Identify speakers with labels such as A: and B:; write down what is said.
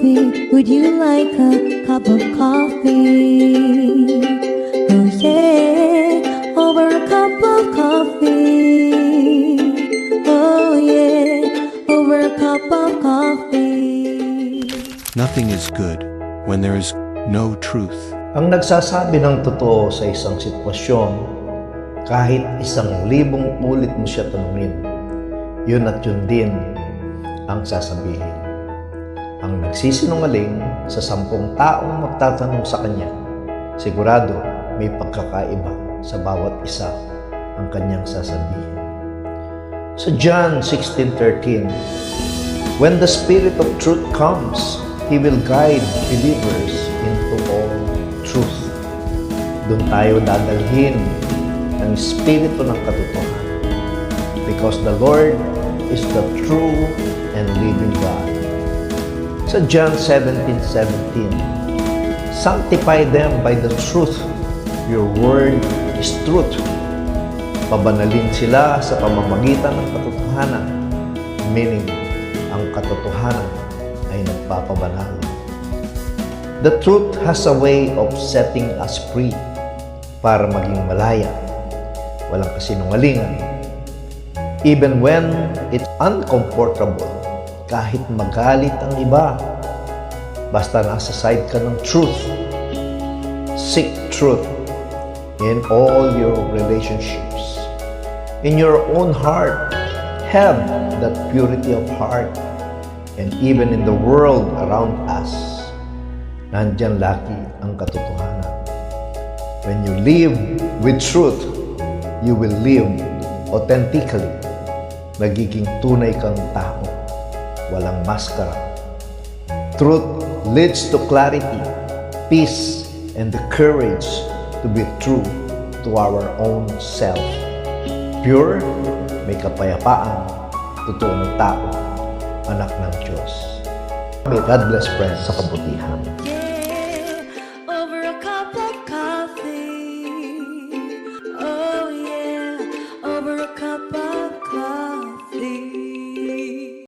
A: Would you like a cup of coffee? Oh yeah, over a cup of coffee. Oh yeah, over a cup of coffee.
B: Nothing is good when there is no truth.
C: Ang nagsasabi ng totoo sa isang sitwasyon, kahit isang libong ulit mo siya tanungin, yun at yun din ang sasabihin. Ang nagsisinungaling sa sampung taong magtatanong sa kanya, sigurado may pagkakaiba sa bawat isa ang kanyang sasabihin. Sa John 16.13, When the Spirit of truth comes, He will guide believers into all truth. Doon tayo dadalhin ng Espiritu ng katotohanan. Because the Lord is the true and living God. Sa John 17.17, Sanctify them by the truth. Your word is truth. Pabanalin sila sa pamamagitan ng katotohanan. Meaning, ang katotohanan ay nagpapabanal. The truth has a way of setting us free para maging malaya. Walang kasinungalingan. Even when it's uncomfortable, kahit magalit ang iba, basta nasa side ka ng truth. Seek truth in all your relationships. In your own heart, have that purity of heart. And even in the world around us, nandyan lagi ang katotohanan. When you live with truth, you will live authentically. Nagiging tunay kang tao. Walang maskara. Truth leads to clarity, peace, and the courage to be true to our own self. Pure, may kapayapaan, totoong tao, anak ng Diyos. May God bless friends sa kabutihan.